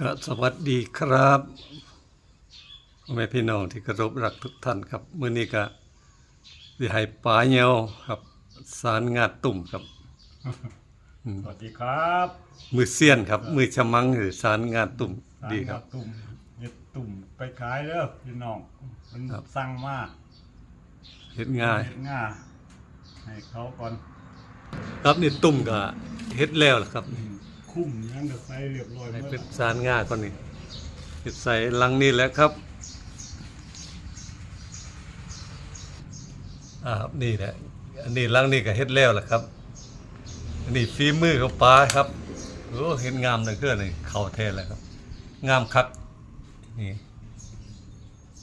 ก็สวัสดีครับพ่อแม่พี่น้องที่เคารพรักทุกท่านครับมื้อนี้ก็สิให้ปลาเหยยวครับ สารงาตุ่มครับ สวัสดีครับมือเสี้ยนครับ มือฉมังหรือสารงาตุ่มดีครับ ตุ่มเห็ดตุ่มไปขายเด้อพี่น้องมันครับ สั่งมาเฮ็ดง่าย เฮ็ดง่าให้เขาก่อน ครับนี่ตุ่มก็เฮ็ดแล้วล่ะครับ คุ้มยังก็ใส่เรียบร้อยให้เมื่เป็นอสารงาก่อนนี่เฮ็ดใส่ลังนี่แหละครับอ่าครับนี่แหละอันนี้ลังนี่ก็เฮ็ดแล้วล่ะครับ อันนี้ฝีมือของปลาครับโอ้เห็นงามเหลยเกินนี่เข้าแท้แล้วครับ งามคักนี่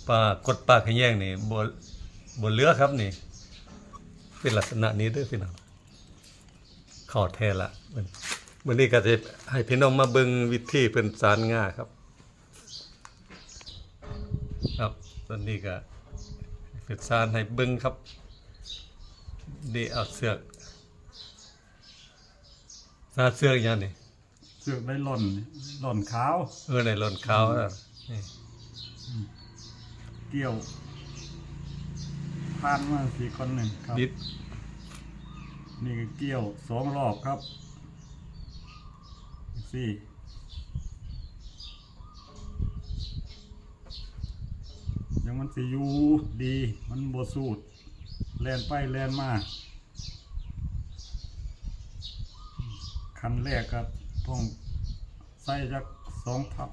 ปลากดปลาขะแยงนี่บ่บ่เหลือครับนี่เป็นลักษณะนี้เด้อพี่น้องเข้าแท้ละมัน วันนี้ก็จะให้พี่น้องมาเบิ่งวิธีเป็นสารงาครับ ครับตอนนี้ก็เป็นสารให้เบิ่งครับนี่เอาเสือกสาเสือกอย่างนี้เสือกได้หล่นหล่นขาวเออในหล่นขาวนะนี่เกี่ยวผ่านมาสี่คนหนึ่งครับดิดนี่ก็เกี่ยวสองรอบครับ สี่ยังมันสิอยู่ดี มันบสูดแลนไปแลนมาคันแรกครับต้องใส่จักสองทับ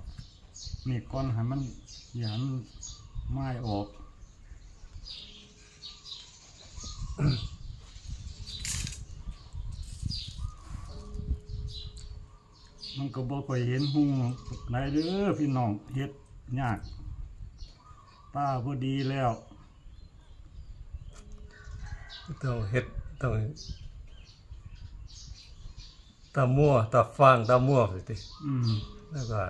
นี่ก้อนให้มันอย่ามันไม้ออก มัน ก็บ่ค่อยเห็นหุงไหนเด้อพี่น้องเฮ็ดยากป้าพอดีแล้วต้องเฮ็ดต้องตามั่วตาฟางตามั่วสิติอืมแล้วก็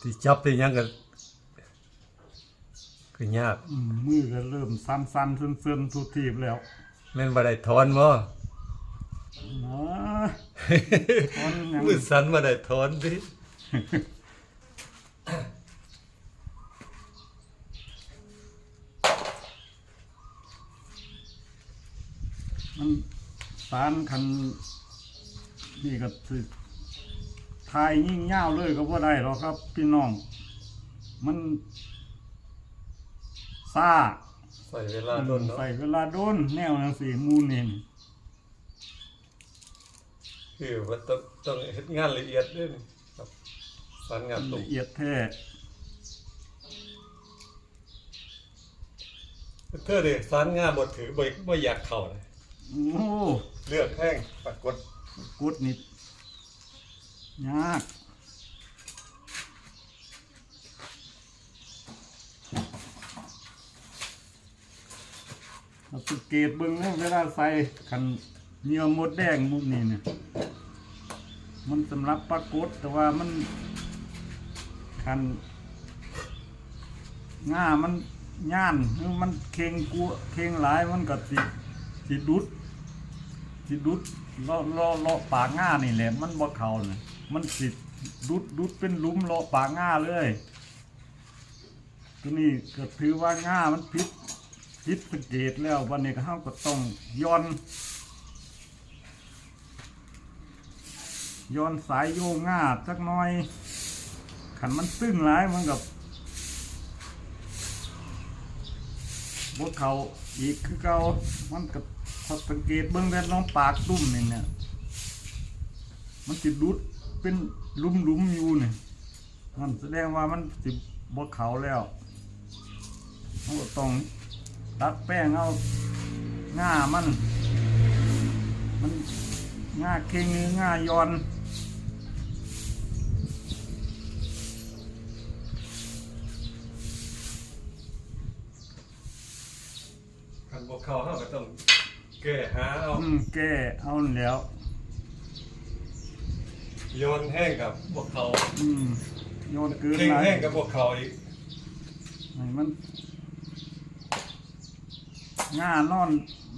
ที่จับที่หยังก็คือยากอืมมือก็เริ่มสั่นๆซึนๆทุกทีบแล้วแม่นบ่ได้ถอนบ่ นะถอนหยังมือสั่นบ่ได้ถอนดิมันสารคันนี่ก็สิทายยิ่งยาวเลยก็บ่ได้หรอกครับ พี่น้อง มันซ่า ใส่เวลาโดนเนาะ ใส่เวลาโดนแนวนังสีมูนนี่ คือว่าต้องต้องเฮ็ดงานละเอียดเด้อนี่ครับสารงานตุ่มละเอียดแท้เธอดิสารงานบ่ถือบ่บ่อยากเข้าเลยโอ้เลือกแห้งปรากฏกุดนิดยากเราสังเกตเบิ่งนะเวลาใส่คันเหนียวมดแดงมุกนี่เนี่ย มันสำหรับปรากฏแต่ว่ามันคันง่ามันย่านมันเค็งกัวเค็งหลายมันก็สิสิดุดสิดุดเลาะเลาะเลาะปากง่านี่แหละ มันบ่เข้าน่ะมันสิดุดดุดเป็นลุมเลาะปากง่าเลยตัวนี้ก็ถือว่าง่ามันผิดผิดสังเกตแล้ววันนี้ก็เฮาก็ต้องย้อน ย้อนสายโยงง่าสักหน่อยขันมันตึงหลายมันกับบ่เขาอีกคือเกามันกับถ้าสังเกตเบิ่งแต่น้องปากตุ่มนี่เนี่ย มันสิดรุดเป็นลุมลุมๆอยู่นี่มันแสดงว่ามันสิบ่เขาแล้วเราก็ต้องตัดแป้งเอาง่ามัน มันง่าเค็งง่าย้อน เข้าเฮาก็ต้องแก้หาเอาอืมแก้เอานั่นแหล้ว โยนแห้งกับบ่เข้าอืมโยนเกินเข่งหลายแห้งกับบ่เข้าอีกให้มันง่านอน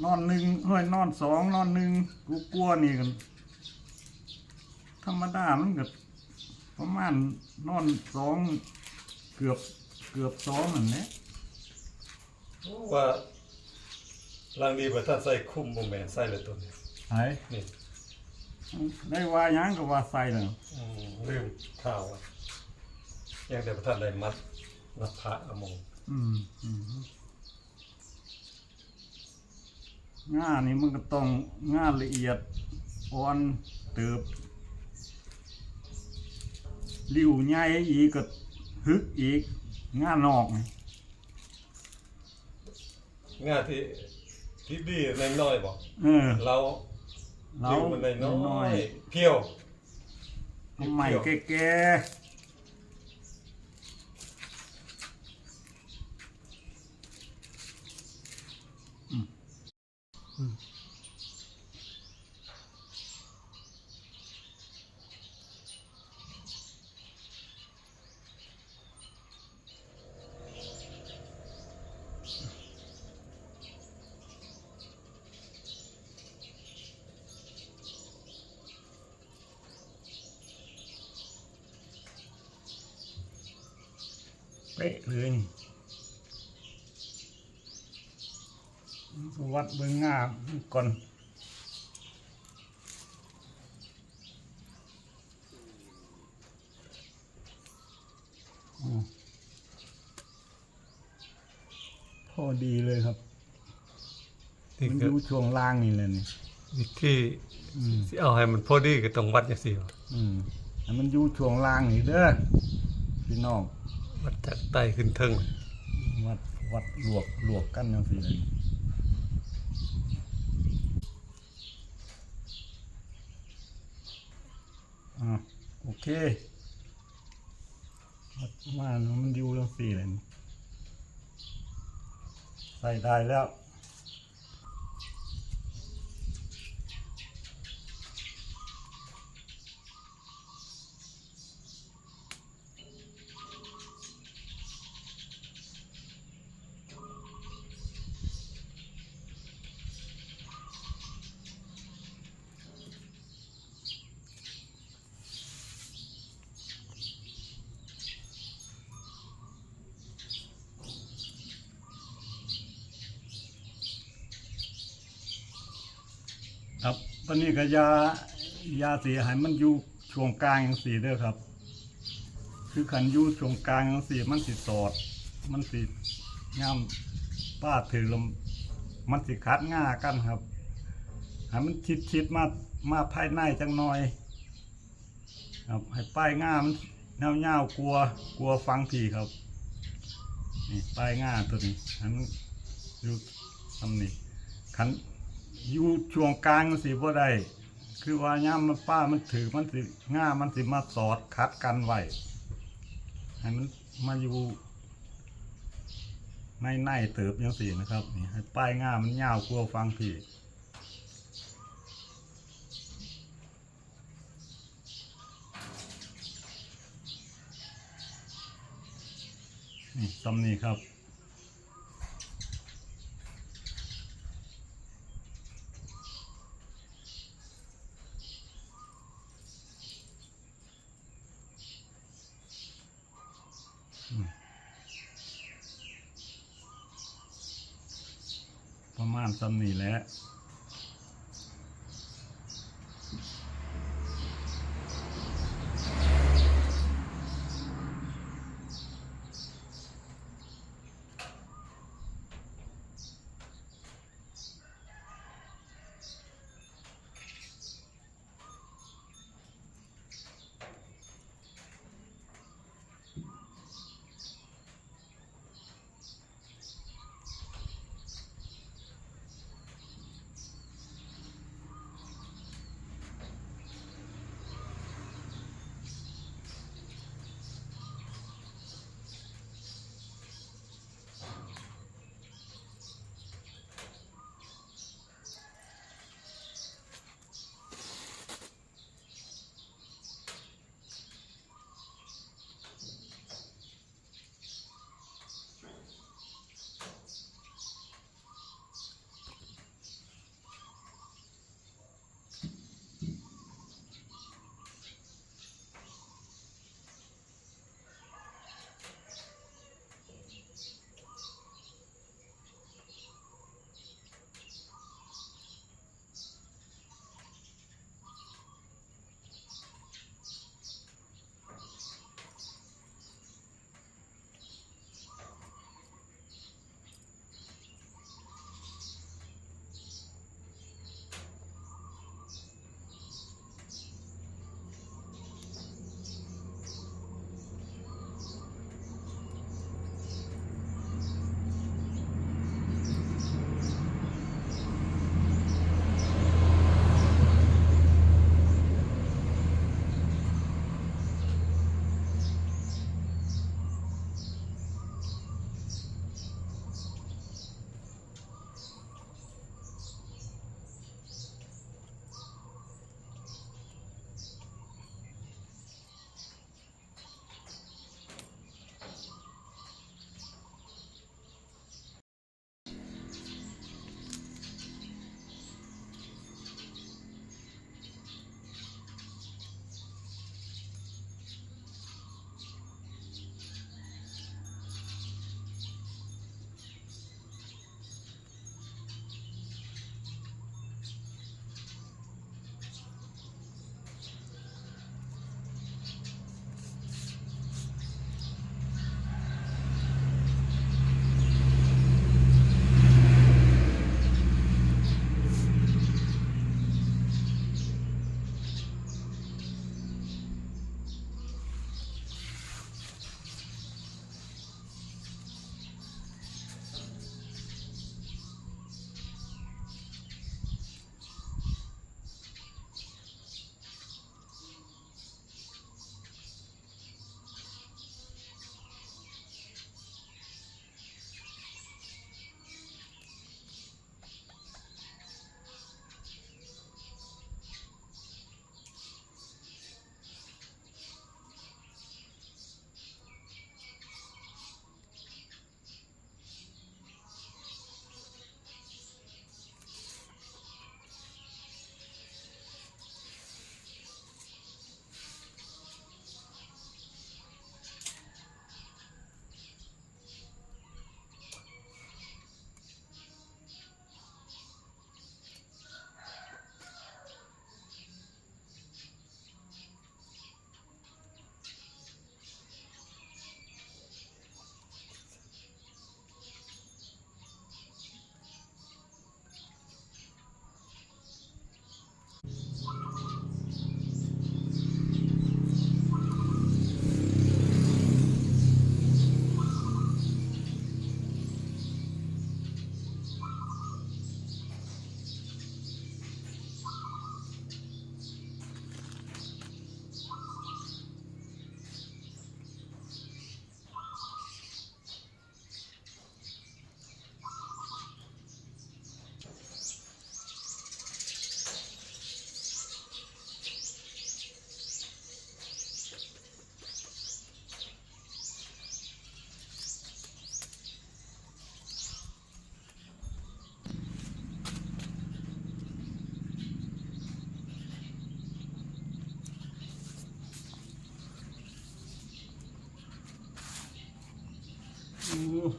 นอนหนึ่งเฮ้ยนอนสองนอนหนึ่งกูกลัวนี่กันธรรมดามันก็พประมาณนอนสองเกือบเกือบสองนั่นแหละว่า ลังนี้บ่ทันใส่คุ้มบ่แม่นใส่เลยตัวนี้ไอ้นี่ได้ว่าหยังก็ว่าใส่แล้วอืมลืมข้าวอะยังแต่บ่ทันได้มัดนับพระอมงอืมอืมงานนี่มันก็ต้องงานละเอียดอ่อนเติบริ้วใหญ่อีกก็ฮึกอีกงานนอกนี่ งานที่ ที่ดีน้อยๆบ่เออเราเราดิวมันน้น้ออยยๆเพียวๆใหม่แก่ๆ วัสดเบิ่งงามก่อนอ๋อพอดีเลยครับนี่มันอคือยู่ช่วงล่างนี่เลยนี่วิธีอืมสิเอาให้มันพอดีก็ต้องวัดจังซี่วะอืมให้มันอยู่ช่วงล่างนี่เด้อพี่น้องวัดจากใต้ขึ้นเทิงวัดวัดลวกลวกกันจังซี่เลยอ่า โอเคมามันอยู่จังสี่เลยใส่ได้แล้ว ครับตอนนี้ก็ยายาสีให้มันอยู่ช่วงกลางอย่างสีเด้อครับ คือขันอยู่ช่วงกลางอย่างสีมันสิสอด มันสิย่ำป้าถือลมมันสิคัดง่ากันครับให้มันชิดชิดๆมามาภายในจังหน่อย ครับให้ป้ายง่ามันเงาเงากลัวกลัวฟังผีครับนี่ป้ายง่าตัวนี้ให้มันอยู่ทำนี่ขัน อยู่ช่วงกลางมันสิบ่ได้คือว่าย่ามมันป้ามันถือมันสิง่ามันสิมาสอดคัดกันไว้ให้มันมาอยู่ในในเติบยังสี่นะครับนี่ให้ป้ายง่ามันยาวกลัวฟังพี่นี่ตำนี้ครับ ประมาณ ซ้ำนี่แหละ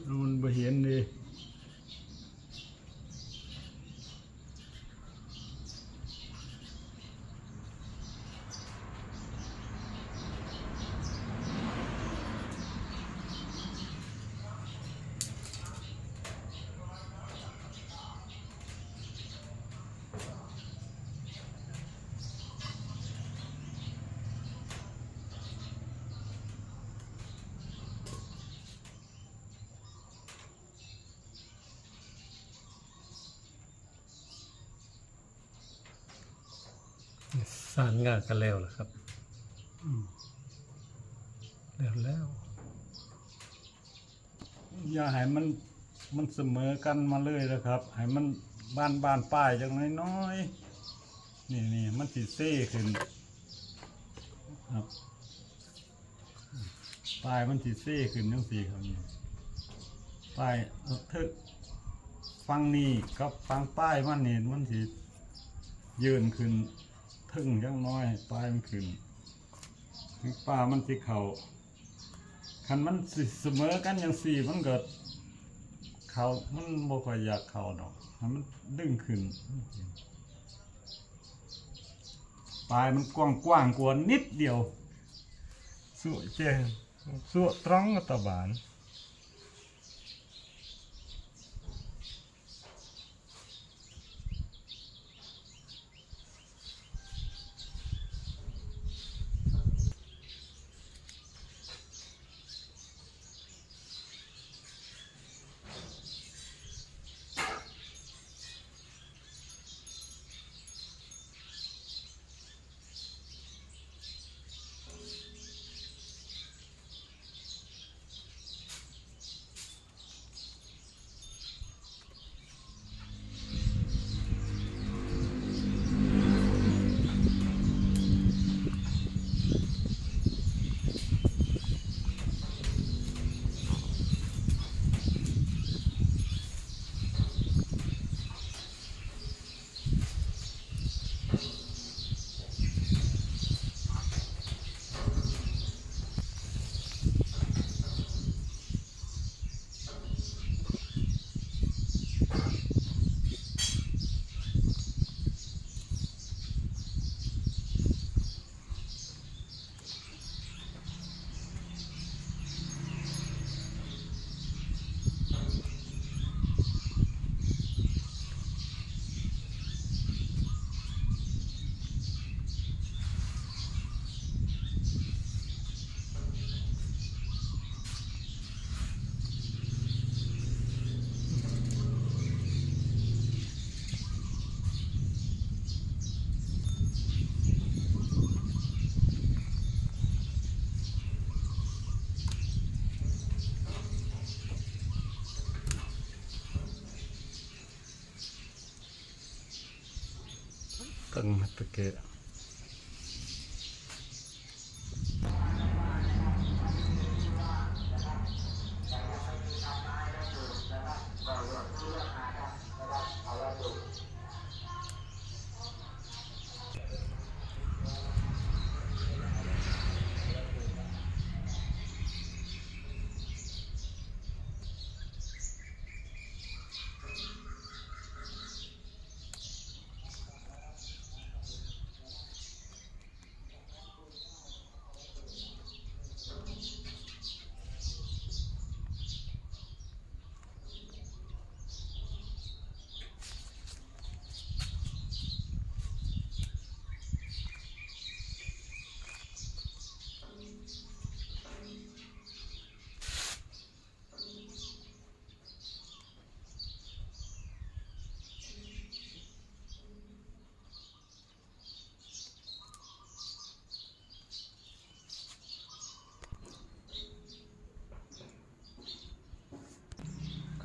นูนบ่เห็นเลย สร้างงานกันแล้วล่ะครับแล้วแล้วอย่าให้มันมันเสมอกันมาเลยนะครับให้มันบานบานป้ายจังน้อยๆนี่นี่มันสิเซ่ขึ้นครับป้ายมันสิเซ่ขึ้นจังสี่ครับนี่ป้ายเทึกฟังนี่กับฟังป้ายมันนี่มันสิยืนขึ้น ทึ่งจังน้อยป้ายมันขึ้นถึงป้ามันสิเข่าคันมันสิเสมอกันอย่างสี่มันเกิดเขามันบ่ค่อยอยากเข่าดอกให้มันดึงขึ้นปลายมันกว้างกว้างกว่านิดเดียวสุเจสุตรังตะบาน ตั้งต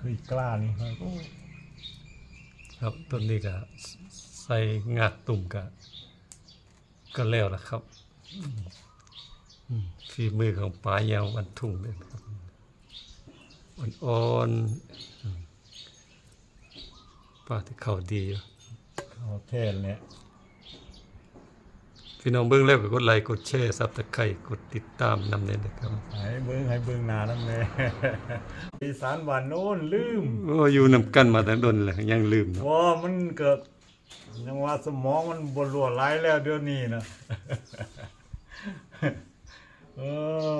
คยกล้านี่ครับโอ้ครับต้นนี้ก็ใส่งากตุ่มก็ก็แล้วล่ะครับอืมฝีมือของปลายาววันทุ่งเลยครับอ่อนๆอืมปลาที่เขาดีอยู่เอาแทนเนี่ยฝี พี่น้องเบิ่งแล้วก็กดไลค์กดแชร์ซับตะไคร้กดติดตามนำเน้นนะครับให้เบิ่งให้เบิ่งหน้านั่นแหละอีสานบ้านโน้นลืมโอ้อยู่นํกันมาตั้งดนแล้วยังลืมเนาะว่ามันเกิดยังว่าสมองมันบรั่วไหลแล้วเดี๋ยวนี้นะเอ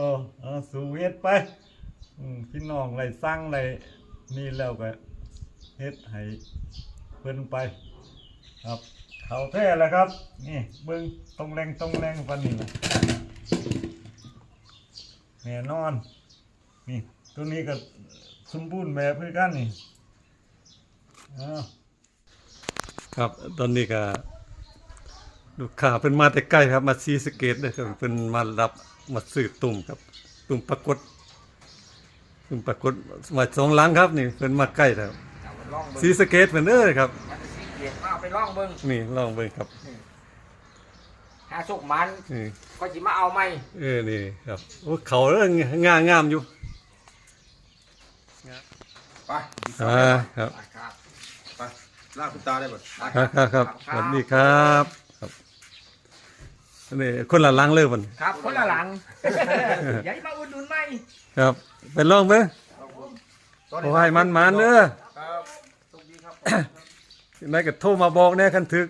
อเอาสู่เฮ็ดไปอืมพี่น้องไรสร้างไรนี่แล้วก็เฮ็ดให้เพิ่นไปครับ เขาแท้แล้วครับ นี่เบิ่งตรงแรงตรงแรงฟันนี่นะแน่นอน นี่ตัวนี้ก็สมบูรณ์แบบคือกันนี่อ้าวครับตอนนี้ก็ลูกค้าเพิ่นมาแต่ใกล้ครับ มาซีสะเกตเด้อครับเพิ่นมารับมาซื้อตุ่มครับ ตุ่มปรากฏตุ่มปรากฏมาสองหลังครับ นี่เพิ่นมาใกล้แล้วเอาไปลองเบิ่งซีสะเกตเพิ่นเด้อครับมันจะสี เขียวเอาไปลองเบิ่งนี่ลองเบิ่งครับหาสุกมันนี่ก็สิมาเอาไหมเออนี่ครับโอ้เขาเรื่องงามงามอยู่ไปอ่าครับไปครับไปลากคุณตาได้หมดครับครับครับสวัสดีครับครับนี่คนละหลังเลยมันครับคนละหลังอย่าให้มาอุดหนุนไหมครับไปลองเบิ่งขอให้มันมันๆเด้อครับสวัสดีครับ นายก็โทรมาบอกแน่คันทึก